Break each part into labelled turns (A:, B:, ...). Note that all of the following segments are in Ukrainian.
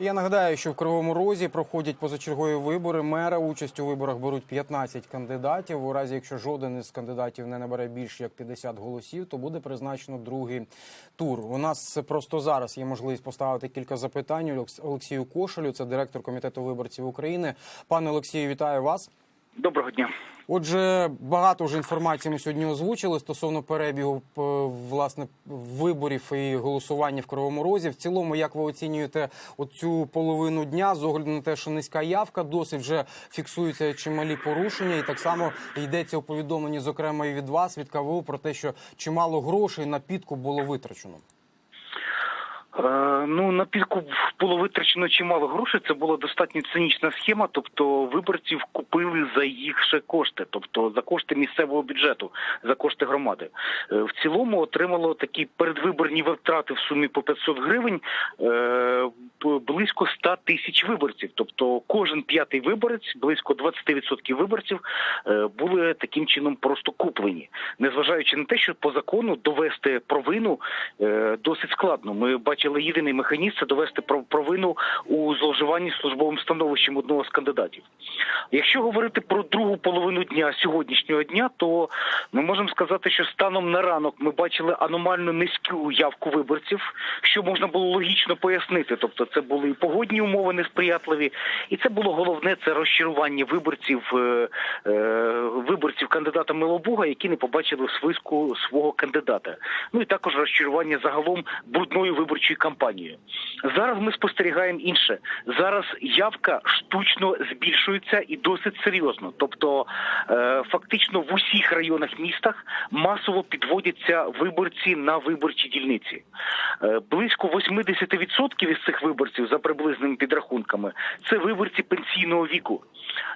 A: Я нагадаю, що в Кривому Розі проходять позачергові вибори. Мера участь у виборах беруть 15 кандидатів. У разі, якщо жоден із кандидатів не набере більше як 50 голосів, то буде призначено другий тур. У нас просто зараз є можливість поставити кілька запитань Олекс- Олексію Кошелю, це директор комітету виборців України. Пане Олексію, вітаю вас.
B: Доброго дня.
A: Отже, багато вже інформації ми сьогодні озвучили стосовно перебігу власне виборів і голосування в Кривому Розі. В цілому, як ви оцінюєте оцю половину дня з огляду на те, що низька явка, досить вже фіксуються чималі порушення, і так само йдеться у повідомленні, зокрема і від вас, від КВУ, про те, що чимало грошей на підкуп було витрачено.
B: Е, ну на підкуп було витрачено чимало грошей. Це була достатньо цинічна схема. Тобто виборців купили за їх кошти, тобто за кошти місцевого бюджету, за кошти громади. Е, в цілому отримало такі передвиборні витрати в сумі по 500 гривень е, близько 100 тисяч виборців. Тобто кожен п'ятий виборець, близько 20% виборців були таким чином просто куплені, незважаючи на те, що по закону довести провину досить складно. Ми бачили єдиний механізм це довести про- провину у зловживанні службовим становищем одного з кандидатів. Якщо говорити про другу половину дня сьогоднішнього дня, то ми можемо сказати, що станом на ранок ми бачили аномально низьку явку виборців, що можна було логічно пояснити. Тобто, це були і погодні умови несприятливі, і це було головне це розчарування виборців е, е, виборців кандидата Милобуга, які не побачили в списку свого кандидата. Ну і також розчарування загалом брудною виборчою кампанією. Зараз ми спостерігаємо інше. Зараз явка штучно збільшується і досить серйозно. Тобто, е, фактично в усіх районах містах масово підводяться виборці на виборчі дільниці. Е, близько 80% із цих виборців за приблизними підрахунками це виборці пенсійного віку.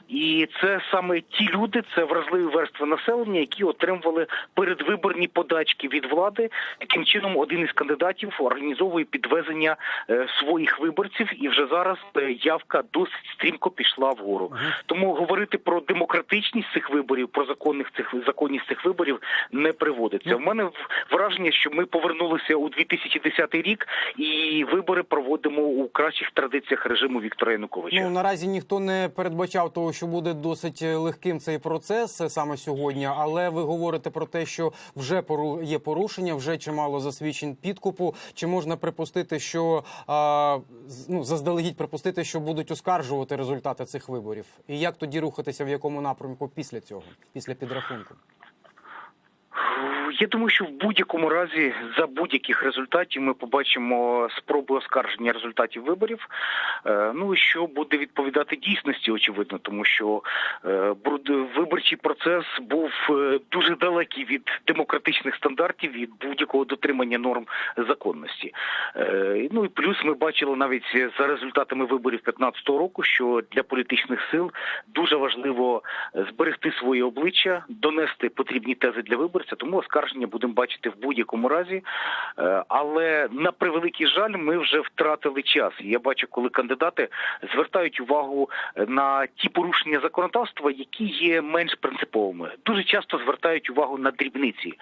B: І це саме ті люди, це вразливі верстви населення, які отримували передвиборні подачки від влади. Таким чином, один із кандидатів організовує підвезення е, своїх виборців, і вже зараз е, явка досить стрімко пішла вгору. Тому говорити про демократичність цих виборів, про законних цих законність цих виборів не приводиться. В мене враження, що ми повернулися у 2010 рік, і вибори проводимо у кращих традиціях режиму Віктора Януковича.
A: Ну наразі ніхто не передбачав того, що буде досить е, легким цей процес саме сьогодні. Але ви говорите про те, що вже є порушення, вже чимало засвідчень підкупу. Чи можна припустити, що а, ну заздалегідь припустити, що будуть оскаржувати результати цих виборів? І як тоді рухатися в якому напрямку після цього, після підрахунку?
B: Я думаю, що в будь-якому разі за будь-яких результатів ми побачимо спроби оскарження результатів виборів. Е, Ну і що буде відповідати дійсності, очевидно, тому що е, виборчий процес був е, дуже далекий від демократичних стандартів, від будь-якого дотримання норм законності. Ну і плюс ми бачили навіть за результатами виборів 2015 року, що для політичних сил дуже важливо зберегти своє обличчя, донести потрібні тези для виборця. Тому оскарження будемо бачити в будь-якому разі. Е, Але на превеликий жаль, ми вже втратили час. Я бачу, коли кандидати звертають увагу е, на ті порушення законодавства, які є менш принциповими. Дуже часто звертають увагу на дрібниці,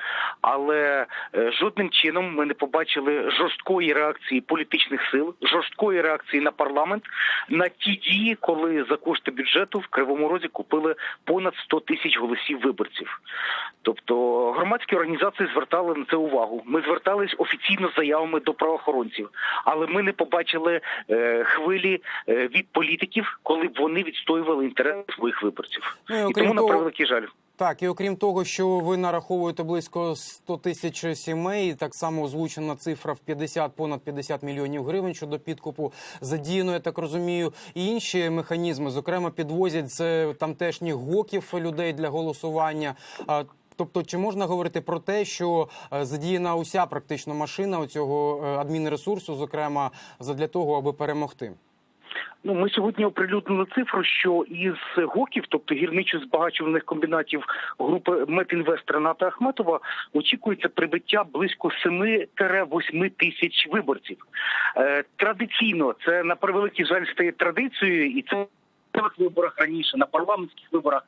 B: але е, жодним чином ми не побачили жорсткої реакції політичних сил, жорсткої реакції на парламент на ті дії, коли за кошти бюджету в Кривому Розі купили понад 100 тисяч голосів виборців. Тобто громадські організації звертали на це увагу. Ми звертались офіційно з заявами до правоохоронців, але ми не побачили е, хвилі е, від політиків, коли б вони відстоювали інтереси своїх виборців.
A: Ну, і
B: тому на
A: того-
B: превеликий жаль.
A: Так, і окрім того, що ви нараховуєте близько 100 тисяч сімей, так само озвучена цифра в 50, понад 50 мільйонів гривень щодо підкупу задіяно, я так розумію, і інші механізми, зокрема, підвозять з тамтешніх гоків людей для голосування. Тобто, чи можна говорити про те, що е, задіяна уся практично машина оцього е, адмінресурсу, зокрема, задля того, аби перемогти?
B: Ну, ми сьогодні оприлюднили цифру, що із гоків, тобто гірничо-збагачувальних комбінатів групи Метінвест Рената Ахметова, очікується прибиття близько 7-8 тисяч виборців. Е, традиційно це на превеликий жаль стає традицією, і це місцевих виборах раніше, на парламентських виборах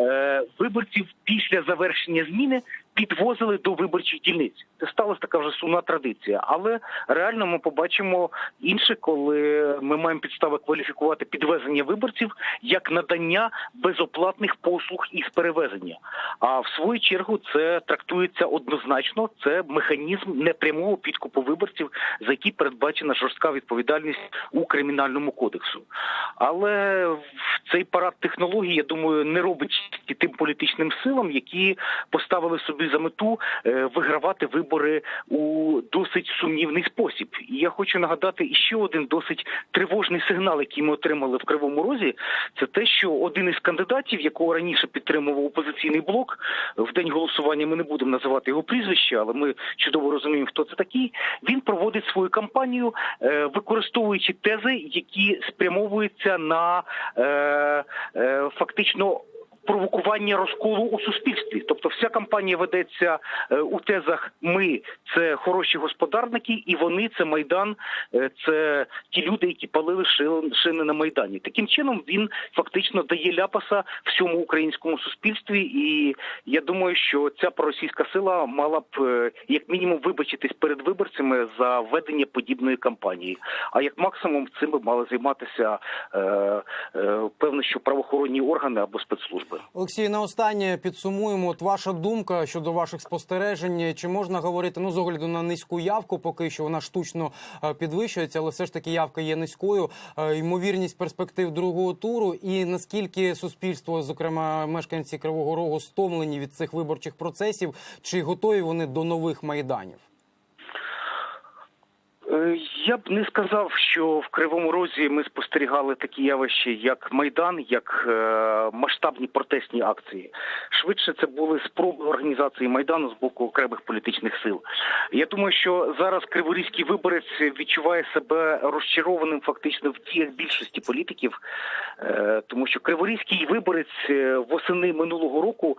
B: е, виборців після завершення зміни підвозили до виборчих дільниць. Це сталася така вже сумна традиція. Але реально ми побачимо інше, коли ми маємо підстави кваліфікувати підвезення виборців як надання безоплатних послуг із перевезення. А в свою чергу це трактується однозначно. Це механізм непрямого підкупу виборців, за який передбачена жорстка відповідальність у кримінальному кодексу. Але цей парад технологій, я думаю, не робить тим політичним силам, які поставили собі за мету е, вигравати вибори у досить сумнівний спосіб. І я хочу нагадати іще один досить тривожний сигнал, який ми отримали в Кривому Розі. Це те, що один із кандидатів, якого раніше підтримував опозиційний блок, в день голосування ми не будемо називати його прізвище, але ми чудово розуміємо, хто це такий. Він проводить свою кампанію, е, використовуючи тези, які спрямовуються на е, фактично. Провокування розколу у суспільстві, тобто вся кампанія ведеться е, у тезах Ми це хороші господарники, і вони це майдан, е, це ті люди, які палили шини на майдані. Таким чином він фактично дає ляпаса всьому українському суспільстві, і я думаю, що ця проросійська сила мала б е, як мінімум вибачитись перед виборцями за ведення подібної кампанії. А як максимум цим би мали займатися е, е, певно, що правоохоронні органи або спецслужби.
A: Олексій, на останнє підсумуємо. От ваша думка щодо ваших спостережень. Чи можна говорити ну з огляду на низьку явку, поки що вона штучно е, підвищується, але все ж таки явка є низькою. Е, Ймовірність перспектив другого туру, і наскільки суспільство, зокрема мешканці Кривого Рогу, стомлені від цих виборчих процесів, чи готові вони до нових майданів?
B: Я б не сказав, що в Кривому Розі ми спостерігали такі явища, як Майдан, як е, масштабні протестні акції. Швидше це були спроби організації Майдану з боку окремих політичних сил. Я думаю, що зараз криворізький виборець відчуває себе розчарованим фактично в діях більшості політиків, е, тому що криворізький виборець е, восени минулого року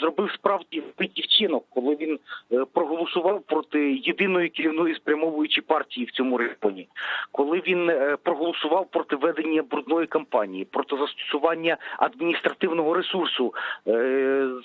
B: зробив справді вбитий вчинок, коли він проголосував проти єдиної керівної спрямовуючої партії в цьому регіоні, коли він е, проголосував проти ведення брудної кампанії, проти застосування адміністративного ресурсу е,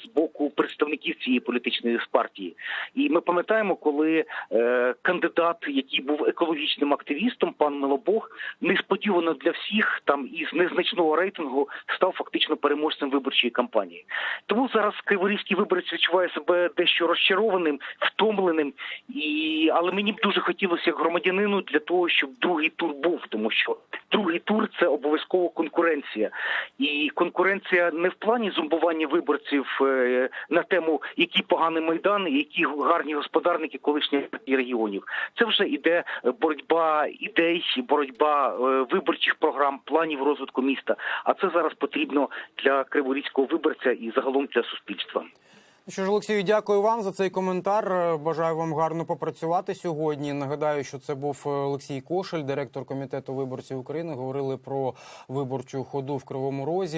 B: з боку представників цієї політичної партії. І ми пам'ятаємо, коли е, кандидат, який був екологічним активістом, пан Милобог, несподівано для всіх там із незначного рейтингу став фактично переможцем виборчої кампанії. Тому зараз криворізький виборець відчуває себе дещо розчарованим, втомленим, і але мені б дуже хотілося як громадянину для того, щоб другий тур був, тому що другий тур це обов'язково конкуренція, і конкуренція не в плані зомбування виборців е, на тему, які поганий майдан, які гарні господарники колишніх регіонів. Це вже іде е, боротьба ідей, боротьба е, виборчих програм, планів розвитку міста. А це зараз потрібно для криворізького виборця і загалом для суспільства.
A: Що ж, Олексію, дякую вам за цей коментар. Е, Бажаю вам гарно попрацювати сьогодні. Нагадаю, що це був е, Олексій Кошель, директор комітету виборців України. Говорили про виборчу ходу в Кривому Розі.